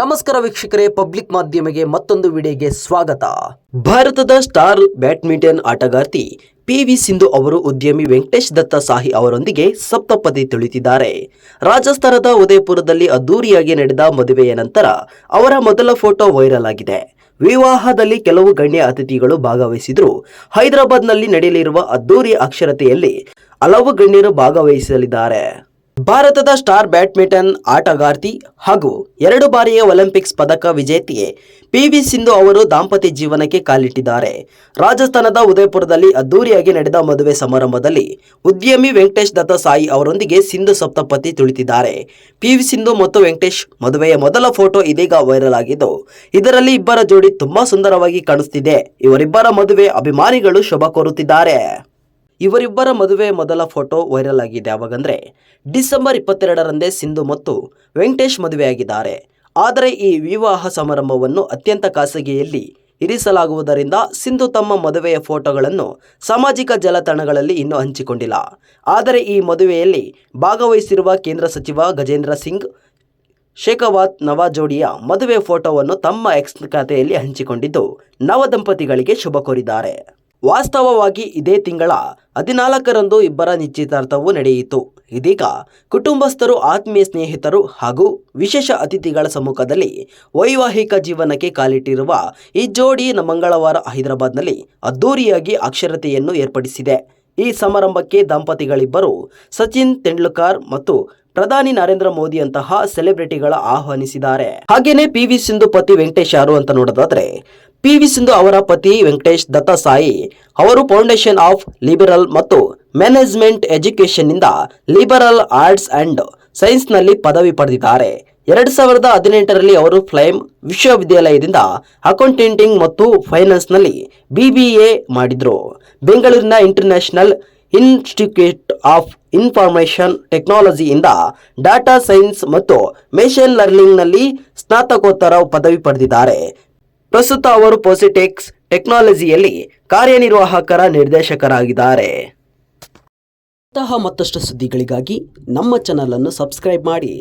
ನಮಸ್ಕಾರ ವೀಕ್ಷಕರೇ, ಪಬ್ಲಿಕ್ ಮಾಧ್ಯಮಕ್ಕೆ ಮತ್ತೊಂದು ವಿಡಿಯೋಗೆ ಸ್ವಾಗತ. ಭಾರತದ ಸ್ಟಾರ್ ಬ್ಯಾಡ್ಮಿಂಟನ್ ಆಟಗಾರ್ತಿ ಪಿ ವಿ ಸಿಂಧು ಅವರು ಉದ್ಯಮಿ ವೆಂಕಟೇಶ್ ದತ್ತ ಸಾಹಿ ಅವರೊಂದಿಗೆ ಸಪ್ತಪದಿ ತುಳಿತಿದ್ದಾರೆ. ರಾಜಸ್ಥಾನದ ಉದಯಪುರದಲ್ಲಿ ಅದ್ದೂರಿಯಾಗಿ ನಡೆದ ಮದುವೆಯ ನಂತರ ಅವರ ಮೊದಲ ಫೋಟೋ ವೈರಲ್ ಆಗಿದೆ. ವಿವಾಹದಲ್ಲಿ ಕೆಲವು ಗಣ್ಯ ಅತಿಥಿಗಳು ಭಾಗವಹಿಸಿದ್ರು. ಹೈದರಾಬಾದ್ನಲ್ಲಿ ನಡೆಯಲಿರುವ ಅದ್ದೂರಿ ಅಕ್ಷರತೆಯಲ್ಲಿ ಹಲವು ಗಣ್ಯರು ಭಾಗವಹಿಸಲಿದ್ದಾರೆ. ಭಾರತದ ಸ್ಟಾರ್ ಬ್ಯಾಡ್ಮಿಂಟನ್ ಆಟಗಾರ್ತಿ ಹಾಗೂ ಎರಡು ಬಾರಿಯ ಒಲಿಂಪಿಕ್ಸ್ ಪದಕ ವಿಜೇತೆಯೇ ಪಿ ವಿ ಸಿಂಧು ಅವರು ದಾಂಪತ್ಯ ಜೀವನಕ್ಕೆ ಕಾಲಿಟ್ಟಿದ್ದಾರೆ. ರಾಜಸ್ಥಾನದ ಉದಯಪುರದಲ್ಲಿ ಅದ್ದೂರಿಯಾಗಿ ನಡೆದ ಮದುವೆ ಸಮಾರಂಭದಲ್ಲಿ ಉದ್ಯಮಿ ವೆಂಕಟೇಶ್ ದತ್ತ ಸಾಯಿ ಅವರೊಂದಿಗೆ ಸಿಂಧು ಸಪ್ತಪತಿ ತುಳಿತಿದ್ದಾರೆ. ಪಿ ವಿ ಸಿಂಧು ಮತ್ತು ವೆಂಕಟೇಶ್ ಮದುವೆಯ ಮೊದಲ ಫೋಟೋ ಇದೀಗ ವೈರಲ್ ಆಗಿದ್ದು, ಇದರಲ್ಲಿ ಇಬ್ಬರ ಜೋಡಿ ತುಂಬಾ ಸುಂದರವಾಗಿ ಕಾಣಿಸ್ತಿದೆ. ಇವರಿಬ್ಬರ ಮದುವೆ ಅಭಿಮಾನಿಗಳು ಶುಭ ಕೋರುತ್ತಿದ್ದಾರೆ. ಇವರಿಬ್ಬರ ಮದುವೆ ಮೊದಲ ಫೋಟೋ ವೈರಲ್ ಆಗಿದೆ. ಯಾವಾಗಂದ್ರೆ ಡಿಸೆಂಬರ್ ಇಪ್ಪತ್ತೆರಡರಂದೇ ಸಿಂಧು ಮತ್ತು ವೆಂಕಟೇಶ್ ಮದುವೆಯಾಗಿದ್ದಾರೆ. ಆದರೆ ಈ ವಿವಾಹ ಸಮಾರಂಭವನ್ನು ಅತ್ಯಂತ ಖಾಸಗಿಯಲ್ಲಿ ಇರಿಸಲಾಗುವುದರಿಂದ ಸಿಂಧು ತಮ್ಮ ಮದುವೆಯ ಫೋಟೋಗಳನ್ನು ಸಾಮಾಜಿಕ ಜಾಲತಾಣಗಳಲ್ಲಿ ಇನ್ನೂ ಹಂಚಿಕೊಂಡಿಲ್ಲ. ಆದರೆ ಈ ಮದುವೆಯಲ್ಲಿ ಭಾಗವಹಿಸಿರುವ ಕೇಂದ್ರ ಸಚಿವ ಗಜೇಂದ್ರ ಸಿಂಗ್, ಶೇಖಾವತ್ ನವಾಜೋಡಿಯ ಮದುವೆ ಫೋಟೋವನ್ನು ತಮ್ಮ ಎಕ್ಸ್ ಖಾತೆಯಲ್ಲಿ ಹಂಚಿಕೊಂಡಿದ್ದು, ನವ ದಂಪತಿಗಳಿಗೆ ಶುಭ ಕೋರಿದ್ದಾರೆ. ವಾಸ್ತವವಾಗಿ ಇದೇ ತಿಂಗಳ ಹದಿನಾಲ್ಕರಂದು ಇಬ್ಬರ ನಿಶ್ಚಿತಾರ್ಥವು ನಡೆಯಿತು. ಇದೀಗ ಕುಟುಂಬಸ್ಥರು, ಆತ್ಮೀಯ ಸ್ನೇಹಿತರು ಹಾಗೂ ವಿಶೇಷ ಅತಿಥಿಗಳ ಸಮ್ಮುಖದಲ್ಲಿ ವೈವಾಹಿಕ ಜೀವನಕ್ಕೆ ಕಾಲಿಟ್ಟಿರುವ ಈ ಜೋಡಿ ಮಂಗಳವಾರ ಹೈದರಾಬಾದ್ನಲ್ಲಿ ಅದ್ದೂರಿಯಾಗಿ ಅಕ್ಷರತೆಯನ್ನು ಏರ್ಪಡಿಸಿದೆ. ಈ ಸಮಾರಂಭಕ್ಕೆ ದಂಪತಿಗಳಿಬ್ಬರು ಸಚಿನ್ ತೆಂಡ್ಲುಕರ್ ಮತ್ತು ಪ್ರಧಾನಿ ನರೇಂದ್ರ ಮೋದಿಯಂತಹ ಸೆಲೆಬ್ರಿಟಿಗಳ ಆಹ್ವಾನಿಸಿದ್ದಾರೆ. ಹಾಗೇನೆ ಪಿ ವಿ ಸಿಂಧು ಪತಿ ವೆಂಕಟೇಶ್ ಯಾರು ಅಂತ ನೋಡೋದಾದ್ರೆ ಪಿ ವಿ ಸಿಂಧು ಅವರ ಪತಿ ವೆಂಕಟೇಶ್ ದತ್ತಾಸಾಯಿ ಅವರು ಫೌಂಡೇಶನ್ ಆಫ್ ಲಿಬರಲ್ ಮತ್ತು ಮ್ಯಾನೇಜ್ಮೆಂಟ್ ಎಜುಕೇಶನ್ನಿಂದ ಲಿಬರಲ್ ಆರ್ಟ್ಸ್ ಅಂಡ್ ಸೈನ್ಸ್ನಲ್ಲಿ ಪದವಿ ಪಡೆದಿದ್ದಾರೆ. ಎರಡು ಸಾವಿರದ ಹದಿನೆಂಟರಲ್ಲಿ ಅವರು ಫ್ಲೈಮ್ ವಿಶ್ವವಿದ್ಯಾಲಯದಿಂದ ಅಕೌಂಟೆಂಟಿಂಗ್ ಮತ್ತು ಫೈನಾನ್ಸ್ನಲ್ಲಿ ಎ ಮಾಡಿದ್ರು. ಬೆಂಗಳೂರಿನ ಇಂಟರ್ನ್ಯಾಷನಲ್ ಇನ್ಸ್ಟಿಟ್ಯೂಟ್ ಆಫ್ ಇನ್ಫಾರ್ಮೇಶನ್ ಟೆಕ್ನಾಲಜಿಯಿಂದ ಡಾಟಾ ಸೈನ್ಸ್ ಮತ್ತು ಮೆಷಿನ್ ಲರ್ನಿಂಗ್ನಲ್ಲಿ ಸ್ನಾತಕೋತ್ತರ ಪದವಿ ಪಡೆದಿದ್ದಾರೆ. ಪ್ರಸ್ತುತ ಅವರು ಪೊಸಿಟೆಕ್ಸ್ ಟೆಕ್ನಾಲಜಿಯಲ್ಲಿ ಕಾರ್ಯನಿರ್ವಾಹಕರ ನಿರ್ದೇಶಕರಾಗಿದ್ದಾರೆ. ಇಂತಹ ಮತ್ತಷ್ಟು ಸುದ್ದಿಗಳಿಗಾಗಿ ನಮ್ಮ ಚಾನಲ್ ಅನ್ನು ಸಬ್ಸ್ಕ್ರೈಬ್ ಮಾಡಿ.